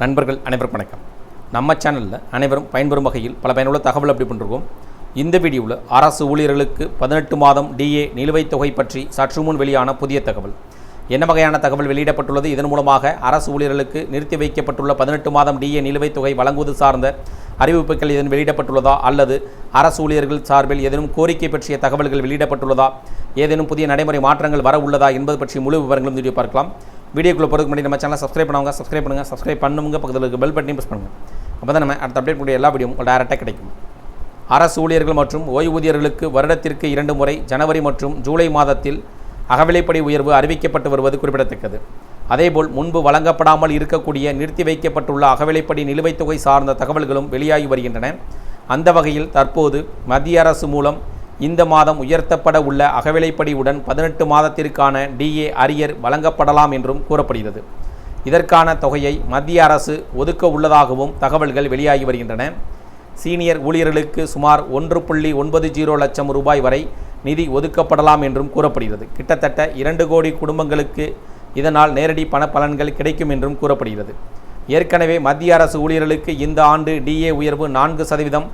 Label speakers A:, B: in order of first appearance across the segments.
A: நண்பர்கள் அனைவருக்கும் வணக்கம். நம்ம சேனலில் அனைவரும் பயன்பெறும் வகையில் பல பயனுள்ள தகவல் அப்படி பண்ணிருக்கோம். இந்த வீடியோவில் அரசு ஊழியர்களுக்கு பதினெட்டு மாதம் டிஏ நிலுவைத் தொகை பற்றி சற்று முன் வெளியான புதிய தகவல். என்ன வகையான தகவல் வெளியிடப்பட்டுள்ளது? இதன் மூலமாக அரசு ஊழியர்களுக்கு நிறுத்தி வைக்கப்பட்டுள்ள பதினெட்டு மாதம் டிஏ நிலுவைத் தொகை வழங்குவது சார்ந்த அறிவிப்புகள் இதன் வெளியிடப்பட்டுள்ளதா? அல்லது அரசு ஊழியர்கள் சார்பில் ஏதேனும் கோரிக்கை பற்றிய தகவல்கள் வெளியிடப்பட்டுள்ளதா? ஏதேனும் புதிய நடைமுறை மாற்றங்கள் வர உள்ளதா என்பது பற்றி முழு விவரங்களும் வீடியோ பார்க்கலாம். வீடியோக்குள்ளே போகிறதுக்கு முன்னாடி நம்ம சேனலை சப்ஸ்கிரைப் பண்ணுவாங்க சப்ஸ்கிரைப் பண்ணுங்கள் சப்ஸ்கிரைப் பண்ணுங்க பக்கத்தில் இருக்க பெல் பட்டனையும் ப்ரெஸ் பண்ணுங்கள் அப்போ தான் நம்ம அடுத்த அப்டேட் கூடிய எல்லா வீடியோவும் டேரெக்டாக கிடைக்கும். அரசு ஊழியர்கள் மற்றும் ஓய்வூதியர்களுக்கு வருடத்திற்கு இரண்டு முறை ஜனவரி மற்றும் ஜூலை மாதத்தில் அகவிலைப்படி உயர்வு அறிவிக்கப்பட்டு வருவது குறிப்பிடத்தக்கது. அதேபோல் முன்பு வழங்கப்படாமல் இருக்கக்கூடிய நிறுத்தி வைக்கப்பட்டுள்ள அகவிலைப்படி நிலுவைத் தொகை சார்ந்த தகவல்களும் வெளியாகி வருகின்றன. அந்த வகையில் தற்போது மத்திய அரசு மூலம் இந்த மாதம் உயர்த்தப்பட உள்ள அகவிலைப்படியுடன் பதினெட்டு மாதத்திற்கான டிஏ அரியர் வழங்கப்படலாம் என்றும் கூறப்படுகிறது. இதற்கான தொகையை மத்திய அரசு ஒதுக்க உள்ளதாகவும் தகவல்கள் வெளியாகி வருகின்றன. சீனியர் ஊழியர்களுக்கு சுமார் ஒன்று புள்ளி ஒன்பது ஜீரோ லட்சம் ரூபாய் வரை நிதி ஒதுக்கப்படலாம் என்றும் கூறப்படுகிறது. கிட்டத்தட்ட இரண்டு கோடி குடும்பங்களுக்கு இதனால் நேரடி பண பலன்கள் கிடைக்கும் என்றும் கூறப்படுகிறது. ஏற்கனவே மத்திய அரசு ஊழியர்களுக்கு இந்த ஆண்டு டிஏ உயர்வு நான்கு சதவீதம்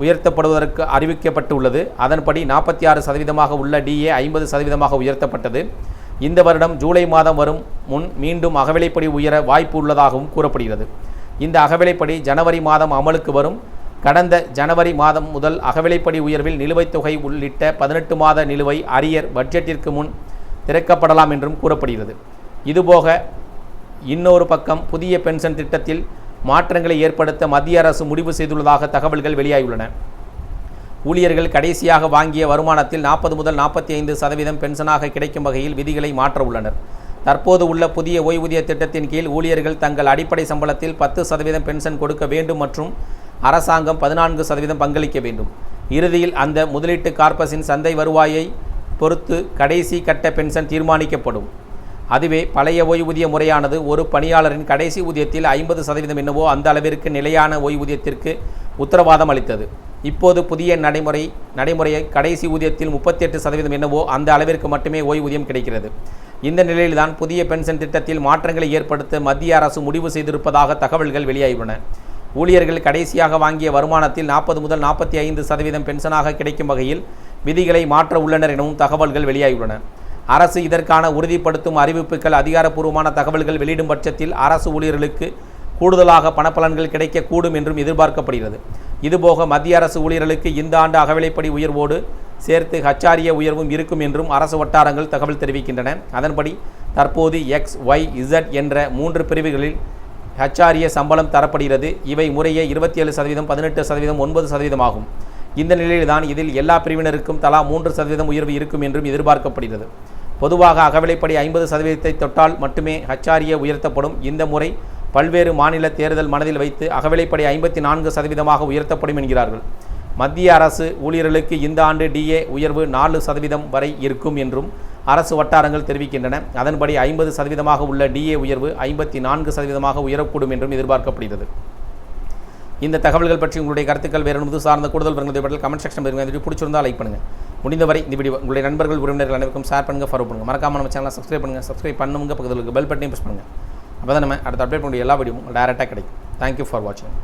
A: உயர்த்தப்படுவதற்கு அறிவிக்கப்பட்டுள்ளது. அதன்படி நாற்பத்தி ஆறு சதவீதமாக உள்ள டிஏ ஐம்பது சதவீதமாக உயர்த்தப்பட்டது. இந்த வருடம் ஜூலை மாதம் வரும் முன் மீண்டும் அகவிலைப்படி உயர வாய்ப்பு உள்ளதாகவும் கூறப்படுகிறது. இந்த அகவிலைப்படி ஜனவரி மாதம் அமலுக்கு வரும். கடந்த ஜனவரி மாதம் முதல் அகவிலைப்படி உயர்வில் நிலுவைத் தொகை உள்ளிட்ட பதினெட்டு மாத நிலுவை அரியர் பட்ஜெட்டிற்கு முன் திறக்கப்படலாம் என்றும் கூறப்படுகிறது. இதுபோக இன்னொரு பக்கம் புதிய பென்ஷன் திட்டத்தில் மாற்றங்களை ஏற்படுத்த மத்திய அரசு முடிவு செய்துள்ளதாக தகவல்கள் வெளியாகியுள்ளன. ஊழியர்கள் கடைசியாக வாங்கிய வருமானத்தில் நாற்பது முதல் நாற்பத்தி ஐந்து சதவீதம் பென்ஷனாக கிடைக்கும் வகையில் விதிகளை மாற்ற உள்ளனர். தற்போது உள்ள புதிய ஓய்வூதிய திட்டத்தின் கீழ் ஊழியர்கள் தங்கள் அடிப்படை சம்பளத்தில் பத்து சதவீதம் பென்ஷன் கொடுக்க வேண்டும் மற்றும் அரசாங்கம் பதினான்கு சதவீதம் பங்களிக்க வேண்டும். இறுதியில் அந்த முதலீட்டு கார்பஸின் சந்தை வருவாயை பொறுத்து கடைசி கட்ட பென்ஷன் தீர்மானிக்கப்படும். அதுவே பழைய ஓய்வூதிய முறையானது ஒரு பணியாளரின் கடைசி ஊதியத்தில் ஐம்பது சதவீதம் என்னவோ அந்த அளவிற்கு நிலையான ஓய்வூதியத்திற்கு உத்தரவாதம் அளித்தது. இப்போது புதிய நடைமுறை நடைமுறையை கடைசி ஊதியத்தில் முப்பத்தி எட்டு சதவீதம் என்னவோ அந்த அளவிற்கு மட்டுமே ஓய்வூதியம் கிடைக்கிறது. இந்த நிலையில்தான் புதிய பென்ஷன் திட்டத்தில் மாற்றங்களை ஏற்படுத்த மத்திய அரசு முடிவு செய்திருப்பதாக தகவல்கள் வெளியாகியுள்ளன. ஊழியர்கள் கடைசியாக வாங்கிய வருமானத்தில் நாற்பது முதல் நாற்பத்தி ஐந்து சதவீதம் பென்ஷனாக கிடைக்கும் வகையில் விதிகளை மாற்ற உள்ளனர் எனவும் தகவல்கள் வெளியாகியுள்ளன. அரசு இதற்கான உறுதிப்படுத்தும் அறிவிப்புகள் அதிகாரப்பூர்வமான தகவல்கள் வெளியிடும் பட்சத்தில் அரசு ஊழியர்களுக்கு கூடுதலாக பணப்பலன்கள் கிடைக்கக்கூடும் என்றும் எதிர்பார்க்கப்படுகிறது. இதுபோக மத்திய அரசு ஊழியர்களுக்கு இந்த ஆண்டு அகவிலைப்படி உயர்வோடு சேர்த்து ஹச்ஆரிய உயர்வும் இருக்கும் என்றும் அரசு வட்டாரங்கள் தகவல் தெரிவிக்கின்றன. அதன்படி தற்போது எக்ஸ் ஒய் இசட் என்ற மூன்று பிரிவுகளில் ஹச்ஆரிய சம்பளம் தரப்படுகிறது. இவை முறையே இருபத்தி ஏழு சதவீதம் பதினெட்டு சதவீதம் ஒன்பது சதவீதம் ஆகும். இந்த நிலையில்தான் இதில் எல்லா பிரிவினருக்கும் தலா மூன்று சதவீதம் உயர்வு இருக்கும் என்றும் எதிர்பார்க்கப்படுகிறது. பொதுவாக அகவிலைப்படி ஐம்பது சதவீதத்தை தொட்டால் மட்டுமே ஹச்சாரிய உயர்த்தப்படும். இந்த முறை பல்வேறு மாநில தேர்தல் மனதில் வைத்து அகவிலைப்படி ஐம்பத்தி நான்கு சதவீதமாக உயர்த்தப்படும் என்கிறார்கள். மத்திய அரசு ஊழியர்களுக்கு இந்த ஆண்டு டிஏ உயர்வு நாலு சதவீதம் வரை இருக்கும் என்றும் அரசு வட்டாரங்கள் தெரிவிக்கின்றன. அதன்படி ஐம்பது சதவீதமாக உள்ள டிஏ உயர்வு ஐம்பத்தி நான்கு சதவீதமாக உயரக்கூடும் என்றும் எதிர்பார்க்கப்படுகிறது. இந்த தகவல்கள் பற்றி உங்களுடைய கருத்துக்கள் வேறு இது சார்ந்த கூடுதல் விவரங்களை பற்றி கமெண்ட் செக்ஷன் இருங்க இந்த பிடிச்சிருந்தா லைக் பண்ணுங்கள் முடிந்தவரை இந்த வீடியோ உங்களுடைய நண்பர்கள் உறவினர்கள் அனைவருக்கும் ஷேர் பண்ணுங்கள் ஃபாலோ பண்ணுங்கள் மறக்காம நம்ம சேனலை சப்ஸ்கிரைப் பண்ணுங்கள் சப்ஸ்கிரைப் பண்ணுங்க பக்கத்தில் இருக்க பெல் பட்டனையும் ப்ரெஸ் பண்ணுங்கள் அப்போ தான் நம்ம அடுத்த அப்டேட் பண்ணி எல்லா வீடியோவும் டேரெக்டாக கிடைக்கும். தேங்க்யூ ஃபார் வாட்சிங்